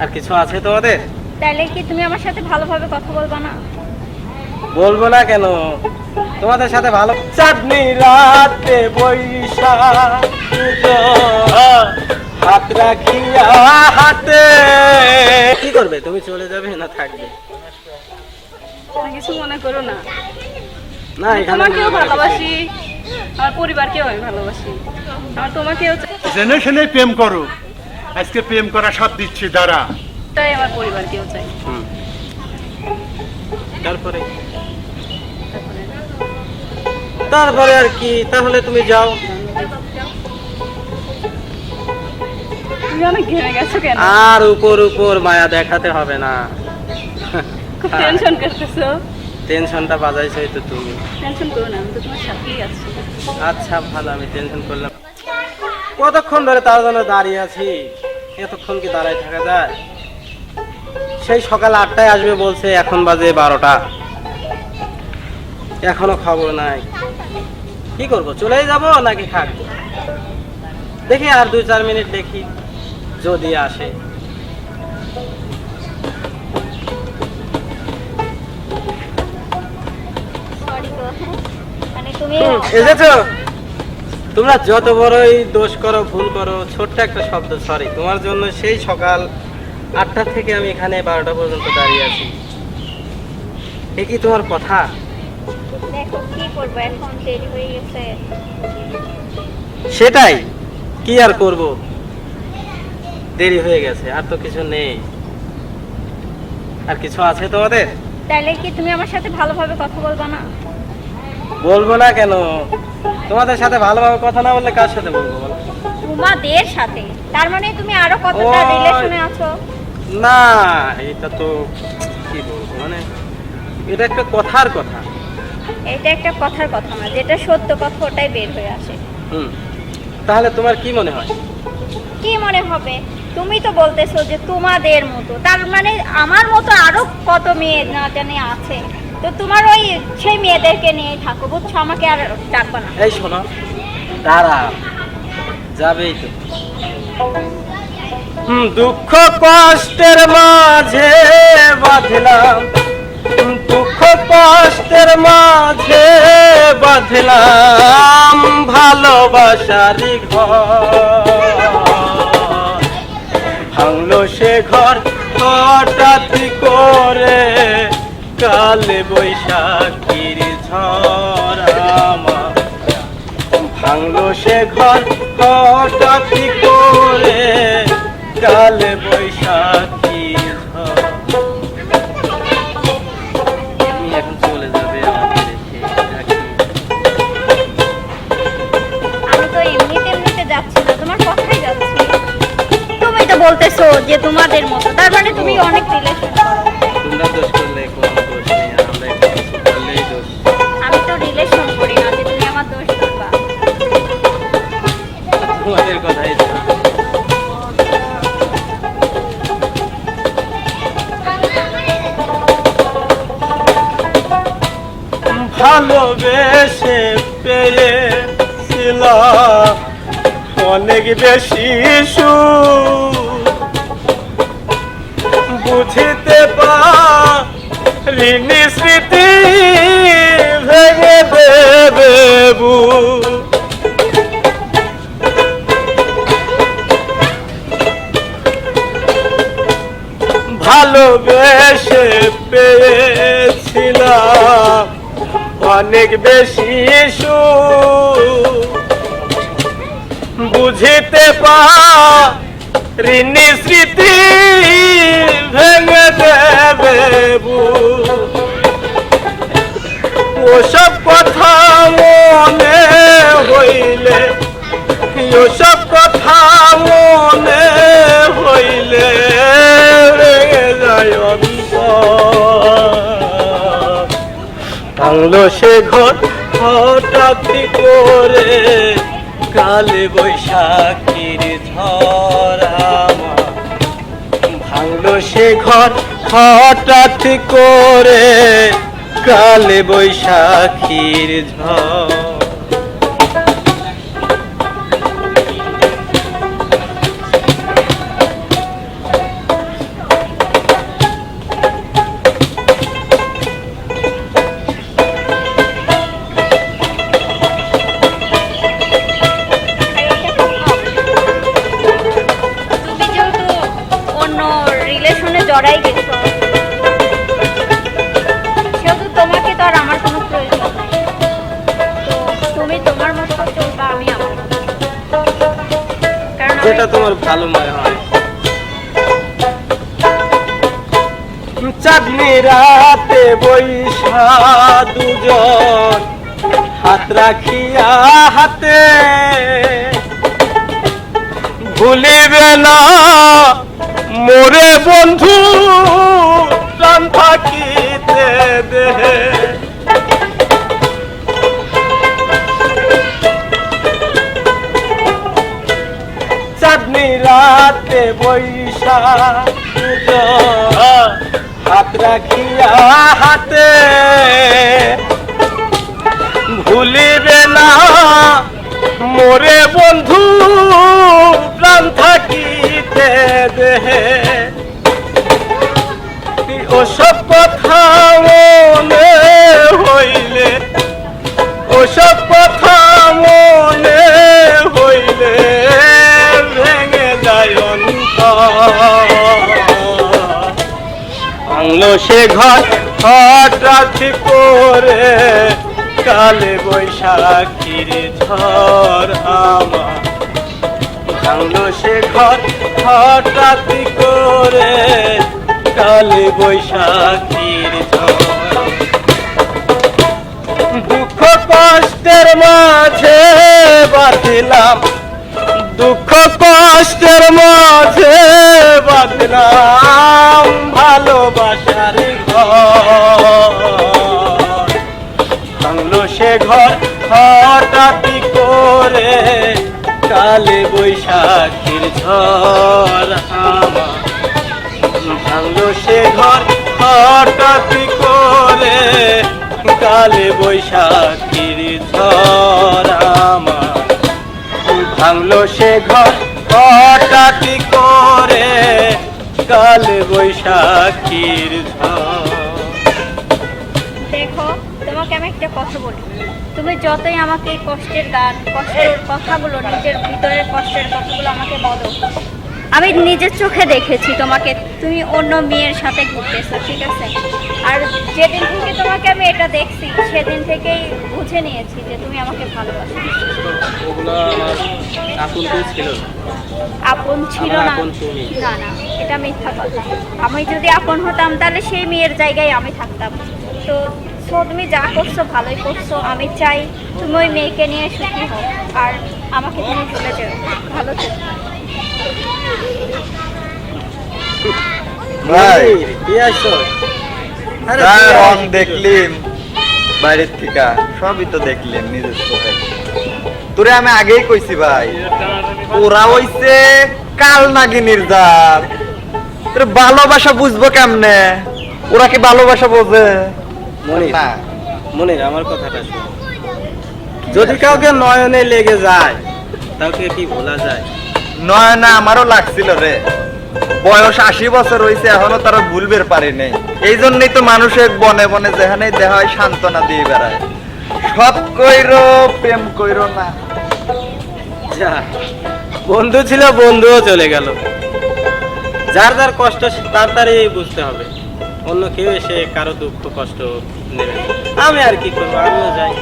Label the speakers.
Speaker 1: আর কিছু আছে তোমাদের?
Speaker 2: তাইলে কি তুমি আমার সাথে ভালোভাবে কথা বলবা না?
Speaker 1: বলব না কেন? তোমাদের সাথে ভালো চাটনি রাতে বৈশা হাত রাখিয়া হাতে। কি করবে? তুমি চলে যাবে না থাকবে?
Speaker 3: তুমি কিছু মনে করো না।
Speaker 1: না
Speaker 3: তোমাকেও ভালোবাসি। আমার পরিবারকেও আমি ভালোবাসি। আমার তোমাকেও
Speaker 4: জেনে শুনে প্রেম করো। আজকে প্রেম করা সব দিচ্ছি দাঁড়া।
Speaker 3: তাই আমার পরিবারকেও চাই
Speaker 1: তারপরে? তারপরে আর কি তাহলে তুমি যাও। আর উপর উপর মায়া দেখাতে হবে না।
Speaker 3: টেনশন করতেছো।
Speaker 1: টেনশনটা বাজাইছই তো তুমি।
Speaker 3: টেনশন করো না আমি তো তোমার সাথেই আছি।
Speaker 1: আচ্ছা ভালো আমি টেনশন করলাম। কতক্ষণ ধরে তার জন্য দাঁড়িয়ে আছি? এতক্ষণ কি দাঁড়ায় থাকা যায়? সেই সকাল আটটায় আসবে বলছে এখন বাজে বারোটা। এখনও খবর নাই। কি করব চলেই যাব নাকি থাকব দেখি আর দুই চার মিনিট দেখি যদি আসে।
Speaker 2: মানে
Speaker 1: এসেছ? তোমরা যত বড়ই দোষ করো ভুল করো ছোট্ট একটা শব্দ সরি তোমার জন্য সেই সকাল আটটা থেকে আমি এখানে বারোটা পর্যন্ত দাঁড়িয়ে আছি। এ কি তোমার কথা? সেটাই কি আর করব? দেরি হয়ে গেছে আর তো কিছু নেই। আর কিছু আছে তোমাদের?
Speaker 2: তাইলে কি তুমি আমার সাথে ভালোভাবে কথা বলবা না?
Speaker 1: বলব না কেন? তোমাদের সাথে ভালোভাবে কথা না বললে কার সাথে বলব বলো?
Speaker 2: তোমাদের সাথে? তার মানে তুমি আরও কতটা। রিলেশনে আছো?
Speaker 1: না এটা তো কি বলব মানে এটা একটা কথার কথা।
Speaker 2: এটা একটা কথার কথা না যেটা সত্য কথা ওটাই বের হয়ে আসে।
Speaker 1: হুম তাহলে তোমার কি মনে হয়?
Speaker 2: কি মনে হবে? তুমি তো বলতেছো যে তোমাদের মতো তার মানে আমার মতো আরও কত মেয়ে না জানে আছে? তো তোমার ওই সেই মেয়েদেরকে নিয়েই থাকো, বুঝছ? আমাকে আর না।
Speaker 1: এই শোনো, দাঁড়া, যাবেই তো। দুঃখ কষ্টের মাঝে বাঁধলাম। দুঃখ কষ্টের মাঝে বাঁধলাম ভালোবাসারি ঘর। ভাঙলো সে ঘর হঠাৎ করে। কালে বৈশাখীর আমার। ভাঙলো সে ঘর হঠাৎ করে? কালে বৈশাখী?
Speaker 2: আমি তোমার তুমি বলতেছো যে তোমাদের মতো, তার মানে তুমি অনেক রিলেশন
Speaker 1: তোমাদের কথাই। ভালোবেসে পেয়েছিলাম অনেক বেশি বুঝিতে পারিনি স্মৃতি ভালোবেসে পেয়েছিলাম। অনেক বেশি বুঝিতে ঋণী স্মৃতি ভেঙে ভাঙলো সে ঘর, হঠাৎ করে কালে বৈশাখীর ধরা ভাঙলো সে ঘর, হঠাৎ করে কালে বৈশাখীর ঝড়। যেটা তোমার ভালো মনে হয়। চাঁদনি রাতে বৈশা দুজন হাত রাখিয়া হাতে ভুলিবে না মোরে বন্ধু, প্রাণ থাকিতে রাতে বৈশা হাত রাখিয়া হাতে ভুলিবে না। মোরে বন্ধু প্রাণ থাকিতে দেহে। ওসব কথা সে ঘর হঠাৎ করে কালে বৈশাখীর ঝড় আমার ভাঙলো সে ঘর হঠাৎ করে কালে বৈশাখীর ঝড়। দুঃখ কষ্টের মাঝে বাঁধলাম দুঃখ কষ্টের মাঝে বাঁধলাম ভালোবাসার ঘর। সে ঘর হঠাৎ করে কালে বৈশাখীর আমার। ভাঙলো সে ঘর হঠাৎ করে কালে বৈশাখীর ঝড় আমার। ভাঙলো সে ঘর। কটাটি করে? কাল বৈশাখীর
Speaker 2: দেখো, তোমাকে আমি একটা কথা বলি। তুমি যতই আমাকে এই কষ্টের গান কষ্টের কথাগুলো, নিজের ভিতরের কষ্টের কথাগুলো আমাকে বলো আমি নিজের চোখে দেখেছি তোমাকে। তুমি অন্য মেয়ের সাথে ঘুরতেছো ঠিক আছে? আর যেদিন থেকে তোমাকে আমি এটা দেখছি সেদিন থেকেই বুঝে নিয়েছি যে তুমি আমাকে ভালোবাসো।
Speaker 1: আপন ছিল না।
Speaker 2: না না এটা মিথ্যা কথা। আমি যদি আপন হতাম তাহলে সেই মেয়ের জায়গায় আমি থাকতাম। তো সো তুমি যা করছ ভালোই করছ। আমি চাই তুমি ওই মেয়েকে নিয়ে সুখী হও। আর আমাকে তুমি ভুলে যাও। ভালো থেকো।
Speaker 5: ভাই রং দেখলিম বাইরের থেকে সবই তো দেখলেন নিজের চোখে। তোরে আমি আগেই কইছি ভাই ওরা হইছে কাল নাগিনীর জাত। তোর ভালোবাসা বুঝব কেমনে? ওরা কি ভালোবাসা বোঝে? না
Speaker 1: মনির আমার কথাটা শোনো। যদি কাউকে নয়নে লেগে যায় তাকে কি ভোলা যায়?
Speaker 5: নয় না, আমারও লাগছিল রে। বয়স আশি বছর হয়েছে এখনও তারা ভুলবের পারি নেই। এই জন্যই তো মানুষের বনে বনে যেখানে দেহ হয় সান্ত্বনা দিয়ে বেড়ায়। সব কইর, প্রেম কইর না।
Speaker 1: বন্ধু ছিল, বন্ধুও চলে গেল। যার যার কষ্ট, তার তারই বুঝতে হবে। অন্য কেউ এসে কারও দুঃখ, কষ্ট নেবে আমি আর কি করব? আমিও যাই।